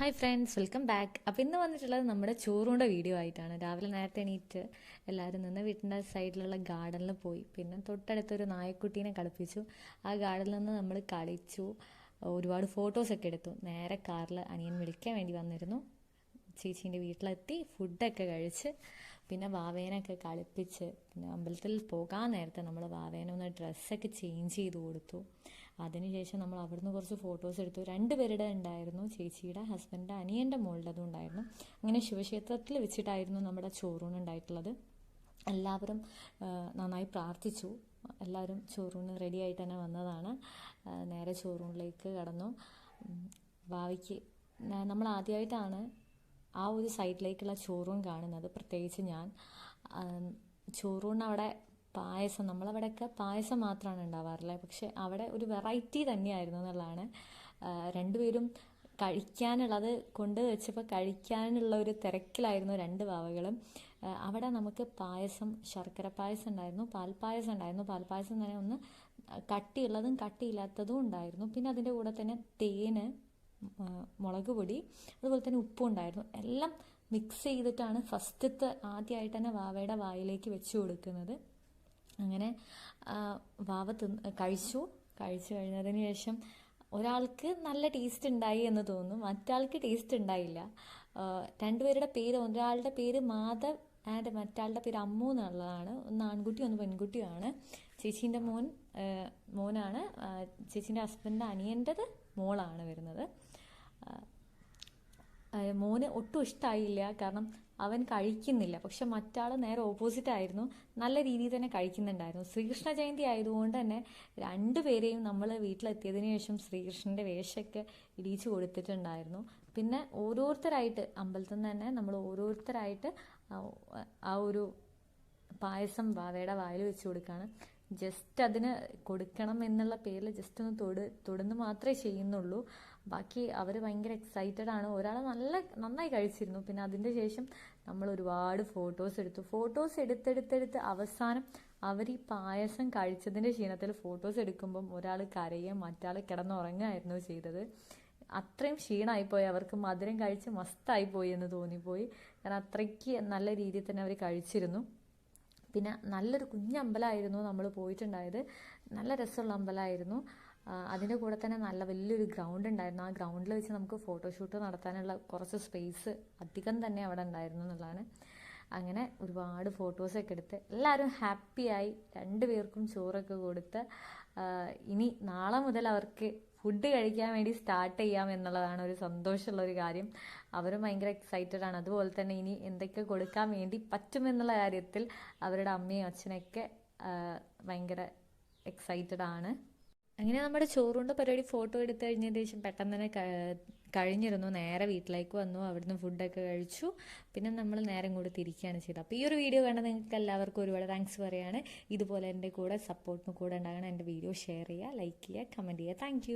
Hi friends welcome back അപ്പോൾ ഇന്ന് വന്നിട്ടുള്ളത് നമ്മുടെ ചോറൂണ്ട വീഡിയോ ആയിട്ടാണ്. രാവിലെ നേരത്തെ എണീറ്റ് എല്ലാവരും നിന്ന് വീട്ടിന്റെ സൈഡിലുള്ള ഗാർഡനിൽ പോയി. പിന്നെ തൊട്ടടുത്തൊരു നായക്കുട്ടീനെ കളിപ്പിച്ചു. ആ ഗാർഡനിൽ നിന്ന് നമ്മൾ കളിച്ചു. ഒരുപാട് ഫോട്ടോസൊക്കെ എടുത്തു. നേരെ കാറിൽ അനിയൻ വിളിക്കാൻ വേണ്ടി വന്നിരുന്നു. ചേച്ചീന്റെ വീട്ടിലെത്തി ഫുഡൊക്കെ കഴിച്ച് പിന്നെ വാവേനൊക്കെ കളിപ്പിച്ച് പിന്നെ അമ്പലത്തിൽ പോകാൻ നേരത്തെ നമ്മൾ വാവേനൊന്ന് ഡ്രസ്സൊക്കെ ചേഞ്ച് ചെയ്ത് കൊടുത്തു. അതിനുശേഷം നമ്മൾ അവിടുന്ന് കുറച്ച് ഫോട്ടോസ് എടുത്തു. രണ്ട് പേരുടെ ഉണ്ടായിരുന്നു. ചേച്ചിയുടെ ഹസ്ബൻഡ് അനിയന്റെ മോളുടേതും ഉണ്ടായിരുന്നു. അങ്ങനെ ശിവക്ഷേത്രത്തിൽ വെച്ചിട്ടായിരുന്നു നമ്മുടെ ചോറൂണ് ഉണ്ടായിട്ടുള്ളത്. എല്ലാവരും നന്നായി പ്രാർത്ഥിച്ചു. എല്ലാവരും ചോറൂണ് റെഡി ആയിട്ട് തന്നെ വന്നതാണ്. നേരെ ചോറൂണിലേക്ക് കടന്നു. ഭാവിക്ക് നമ്മൾ ആദ്യമായിട്ടാണ് ആ ഒരു സൈഡിലേക്കുള്ള ചോറൂൺ കാണുന്നത് പ്രത്യേകിച്ച് ഞാൻ. ചോറൂൺ അവിടെ പായസം നമ്മളവിടെയൊക്കെ പായസം മാത്രമാണ് ഉണ്ടാവാറുള്ളത്. പക്ഷെ അവിടെ ഒരു വെറൈറ്റി തന്നെയായിരുന്നു എന്നുള്ളതാണ്. രണ്ടുപേരും കഴിക്കാനുള്ളത് കൊണ്ട് വെച്ചപ്പോൾ കഴിക്കാനുള്ള ഒരു തിരക്കിലായിരുന്നു രണ്ട് വാവകളും. അവിടെ നമുക്ക് പായസം ശർക്കര പായസം ഉണ്ടായിരുന്നു പാൽപ്പായസം ഉണ്ടായിരുന്നു. പാൽപ്പായസം തന്നെ ഒന്ന് കട്ടിയുള്ളതും കട്ടിയില്ലാത്തതും ഉണ്ടായിരുന്നു. പിന്നെ അതിന്റെ കൂടെ തന്നെ തേന് മുളക് പൊടി അതുപോലെ തന്നെ ഉപ്പും ഉണ്ടായിരുന്നു. എല്ലാം മിക്സ് ചെയ്തിട്ടാണ് ഫസ്റ്റത്തെ ആദ്യമായിട്ട് തന്നെ വാവയുടെ വായിലേക്ക് വെച്ച് കൊടുക്കുന്നത്. അങ്ങനെ വാവ തിന്ന് കഴിച്ചു. കഴിച്ചു കഴിഞ്ഞതിന് ശേഷം ഒരാൾക്ക് നല്ല ടേസ്റ്റ് ഉണ്ടായി എന്ന് തോന്നുന്നു. മറ്റാൾക്ക് ടേസ്റ്റ് ഉണ്ടായില്ല. രണ്ടുപേരുടെ പേര് ഒരാളുടെ പേര് മാധവ് ആൻഡ് മറ്റാളുടെ പേര് അമ്മു എന്നുള്ളതാണ്. ഒന്ന് ആൺകുട്ടി ഒന്ന് പെൺകുട്ടിയാണ്. ചേച്ചീന്റെ മോൻ മോനാണ്. ചേച്ചീന്റെ ഹസ്ബൻഡ് അനിയന്റെത് മോളാണ് വരുന്നത്. മോന് ഒട്ടും ഇഷ്ടമായില്ല കാരണം അവൻ കഴിക്കുന്നില്ല. പക്ഷെ മറ്റാൾ നേരെ ഓപ്പോസിറ്റ് ആയിരുന്നു. നല്ല രീതിയിൽ തന്നെ കഴിക്കുന്നുണ്ടായിരുന്നു. ശ്രീകൃഷ്ണ ജയന്തി ആയതുകൊണ്ട് തന്നെ രണ്ടുപേരെയും നമ്മൾ വീട്ടിലെത്തിയതിനു ശേഷം ശ്രീകൃഷ്ണന്റെ വേഷമൊക്കെ ഇടിച്ചു കൊടുത്തിട്ടുണ്ടായിരുന്നു. പിന്നെ ഓരോരുത്തരായിട്ട് അമ്പലത്തിൽ നിന്ന് തന്നെ നമ്മൾ ഓരോരുത്തരായിട്ട് ആ ഒരു പായസം വാവയുടെ വായിൽ വെച്ച് കൊടുക്കുകയാണ് ജസ്റ്റ് അതിന് കൊടുക്കണം എന്നുള്ള പേരിൽ ജസ്റ്റ് ഒന്ന് തൊട് തൊടുന്ന് മാത്രമേ ചെയ്യുന്നുള്ളൂ. ബാക്കി അവർ ഭയങ്കര എക്സൈറ്റഡ് ആണ്. ഒരാൾ നല്ല നന്നായി കഴിച്ചിരുന്നു. പിന്നെ അതിന്റെ ശേഷം നമ്മൾ ഒരുപാട് ഫോട്ടോസ് എടുത്തു. ഫോട്ടോസ് എടുത്തെടുത്തെടുത്ത് അവസാനം അവർ ഈ പായസം കഴിച്ചതിന്റെ ക്ഷീണത്തിൽ ഫോട്ടോസ് എടുക്കുമ്പം ഒരാൾ കരയുകയും മറ്റാൾ കിടന്നുറങ്ങുകയായിരുന്നു ചെയ്തത്. അത്രയും ക്ഷീണമായിപ്പോയി അവർക്ക് മധുരം കഴിച്ച് മസ്തായി പോയി എന്ന് തോന്നിപ്പോയി. കാരണം അത്രയ്ക്ക് നല്ല രീതിയിൽ തന്നെ അവർ കഴിച്ചിരുന്നു. പിന്നെ നല്ലൊരു കുഞ്ഞമ്പലമായിരുന്നു നമ്മൾ പോയിട്ടുണ്ടായത്. നല്ല രസമുള്ള അമ്പലമായിരുന്നു അതിന്റെ കൂടെ തന്നെ നല്ല വലിയൊരു ഗ്രൗണ്ട് ഉണ്ടായിരുന്നു. ആ ഗ്രൗണ്ടിൽ വെച്ച് നമുക്ക് ഫോട്ടോഷൂട്ട് നടത്താനുള്ള കുറച്ച് സ്പേസ് അധികം തന്നെ അവിടെ ഉണ്ടായിരുന്നു എന്നുള്ളതാണ്. അങ്ങനെ ഒരുപാട് ഫോട്ടോസൊക്കെ എടുത്ത് എല്ലാവരും ഹാപ്പിയായി രണ്ടുപേർക്കും ചോറൊക്കെ കൊടുത്ത് ഇനി നാളെ മുതൽ അവർക്ക് ഫുഡ് കഴിക്കാൻ വേണ്ടി സ്റ്റാർട്ട് ചെയ്യാം എന്നുള്ളതാണ് ഒരു സന്തോഷമുള്ള ഒരു കാര്യം. അവരും ഭയങ്കര എക്സൈറ്റഡ് ആണ്. അതുപോലെ തന്നെ ഇനി എന്തൊക്കെ കൊടുക്കാൻ വേണ്ടി പറ്റുമെന്നുള്ള കാര്യത്തിൽ അവരുടെ അമ്മയും അച്ഛനൊക്കെ ഭയങ്കര എക്സൈറ്റഡ് ആണ്. അങ്ങനെ നമ്മുടെ ചോറുണ്ട പരിപാടി ഫോട്ടോ എടുത്തു കഴിഞ്ഞതിന് ശേഷം പെട്ടെന്ന് തന്നെ കഴിഞ്ഞിരുന്നു. നേരെ വീട്ടിലേക്ക് വന്നു. അവിടുന്ന് ഫുഡൊക്കെ കഴിച്ചു. പിന്നെ നമ്മൾ നേരം കൂടെ തിരിക്കുകയാണ് ചെയ്തത്. അപ്പോൾ ഈ ഒരു വീഡിയോ കണ്ട നിങ്ങൾക്ക് എല്ലാവർക്കും ഒരുപാട് താങ്ക്സ് പറയുകയാണ് ഇതുപോലെ എന്റെ കൂടെ സപ്പോർട്ടിന് കൂടെ ഉണ്ടാകണം. എന്റെ വീഡിയോ ഷെയർ ചെയ്യുക ലൈക്ക് ചെയ്യുക കമന്റ് ചെയ്യുക. താങ്ക്